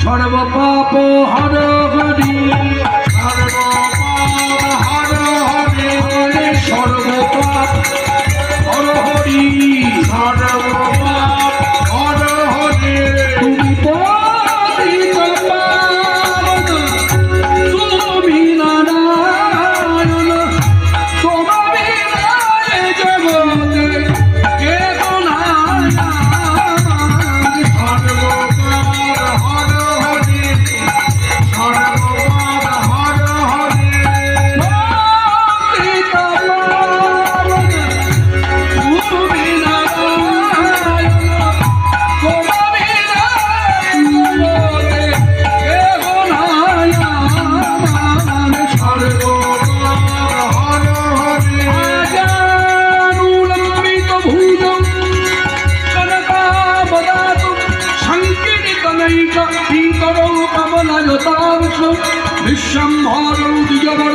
সর্বপাপ হর সংকীর্তনৈক পীতরৌ কমলয়তাংশ বিশ্বম্ভরৌ দ্বিজবর